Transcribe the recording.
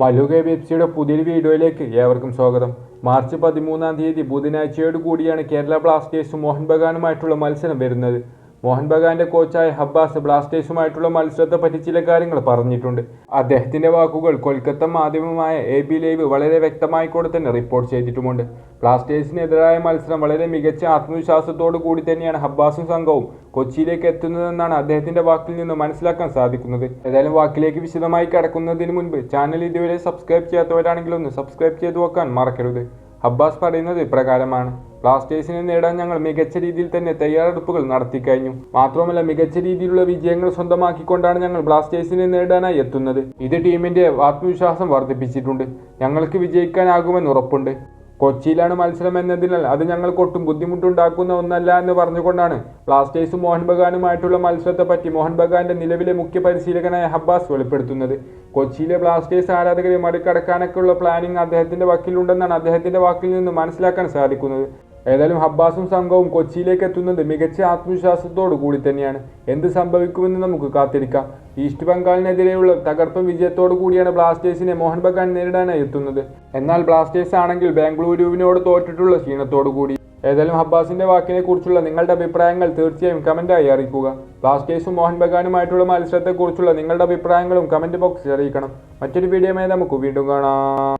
മല്ലുക വെബ്സിയുടെ പുതിയൊരു വീഡിയോയിലേക്ക് ഏവർക്കും സ്വാഗതം. മാർച്ച് പതിമൂന്നാം തീയതി ബുധനാഴ്ചയോട് കൂടിയാണ് കേരള ബ്ലാസ്റ്റേഴ്സ് മോഹൻ ബഗാനുമായിട്ടുള്ള മത്സരം വരുന്നത്. മോഹൻ ബഗാന്റെ കോച്ചായ ഹബ്ബാസ് ബ്ലാസ്റ്റേഴ്സുമായിട്ടുള്ള മത്സരത്തെ പറ്റി ചില കാര്യങ്ങൾ പറഞ്ഞിട്ടുണ്ട്. അദ്ദേഹത്തിന്റെ വാക്കുകൾ കൊൽക്കത്ത മാധ്യമമായ എ ബി ലൈവ് വളരെ വ്യക്തമായി കൂടെ തന്നെ റിപ്പോർട്ട് ചെയ്തിട്ടുമുണ്ട്. ബ്ലാസ്റ്റേഴ്സിനെതിരായ മത്സരം വളരെ മികച്ച ആത്മവിശ്വാസത്തോടു കൂടി തന്നെയാണ് ഹബ്ബാസും സംഘവും കൊച്ചിയിലേക്ക് എത്തുന്നതെന്നാണ് അദ്ദേഹത്തിന്റെ വാക്കിൽ നിന്ന് മനസ്സിലാക്കാൻ സാധിക്കുന്നത്. ഏതായാലും വാക്കിലേക്ക് വിശദമായി കടക്കുന്നതിന് മുൻപ് ചാനൽ ഇതുവരെ സബ്സ്ക്രൈബ് ചെയ്യാത്തവരാണെങ്കിൽ ഒന്ന് സബ്സ്ക്രൈബ് ചെയ്തു വെക്കാൻ മറക്കരുത്. അബ്ബാസ് പറയുന്നത് ഇപ്രകാരമാണ്. ബ്ലാസ്റ്റേഴ്സിനെ നേടാൻ ഞങ്ങൾ മികച്ച രീതിയിൽ തന്നെ തയ്യാറെടുപ്പുകൾ നടത്തി കഴിഞ്ഞു. മാത്രമല്ല മികച്ച രീതിയിലുള്ള വിജയങ്ങൾ സ്വന്തമാക്കിക്കൊണ്ടാണ് ഞങ്ങൾ ബ്ലാസ്റ്റേഴ്സിനെ നേടാനായി എത്തുന്നത്. ഇത് ടീമിന്റെ ആത്മവിശ്വാസം വർദ്ധിപ്പിച്ചിട്ടുണ്ട്. ഞങ്ങൾക്ക് വിജയിക്കാനാകുമെന്ന് ഉറപ്പുണ്ട്. കൊച്ചിയിലാണ് മത്സരം എന്നതിനാൽ അത് ഞങ്ങൾക്ക് ഒട്ടും ബുദ്ധിമുട്ടുണ്ടാക്കുന്ന ഒന്നല്ല എന്ന് പറഞ്ഞുകൊണ്ടാണ് ബ്ലാസ്റ്റേഴ്സും മോഹൻ ബഗാനുമായിട്ടുള്ള മത്സരത്തെ പറ്റി മോഹൻ ബഗാന്റെ നിലവിലെ മുഖ്യ പരിശീലകനായ ഹബ്ബാസ് വെളിപ്പെടുത്തുന്നത്. കൊച്ചിയിലെ ബ്ലാസ്റ്റേഴ്സ് ആരാധകരെ മറികടക്കാനൊക്കെയുള്ള പ്ലാനിങ് അദ്ദേഹത്തിന്റെ വക്കിലുണ്ടെന്നാണ് അദ്ദേഹത്തിന്റെ വാക്കിൽ നിന്ന് മനസ്സിലാക്കാൻ സാധിക്കുന്നത്. ഏതായാലും ഹബ്ബാസും സംഘവും കൊച്ചിയിലേക്ക് എത്തുന്നത് മികച്ച ആത്മവിശ്വാസത്തോടു കൂടി തന്നെയാണ്. എന്ത് സംഭവിക്കുമെന്ന് നമുക്ക് കാത്തിരിക്കാം. ഈസ്റ്റ് ബംഗാളിനെതിരെയുള്ള തകർപ്പൻ വിജയത്തോടു കൂടിയാണ് ബ്ലാസ്റ്റേഴ്സിനെ മോഹൻ ബഗാൻ നേരിടാനായി എത്തുന്നത്. എന്നാൽ ബ്ലാസ്റ്റേഴ്സ് ആണെങ്കിൽ ബാംഗ്ലൂരുവിനോട് തോറ്റിട്ടുള്ള ക്ഷീണത്തോടു കൂടി. ഏതായാലും ഹബ്ബാസിന്റെ വാക്കിനെ കുറിച്ചുള്ള നിങ്ങളുടെ അഭിപ്രായങ്ങൾ തീർച്ചയായും കമന്റായി അറിയിക്കുക. ബ്ലാസ്റ്റേഴ്സും മോഹൻ ബഗാനുമായിട്ടുള്ള മത്സരത്തെക്കുറിച്ചുള്ള നിങ്ങളുടെ അഭിപ്രായങ്ങളും കമന്റ് ബോക്സിൽ അറിയിക്കണം. മറ്റൊരു വീഡിയോമായി നമുക്ക് വീണ്ടും കാണാം.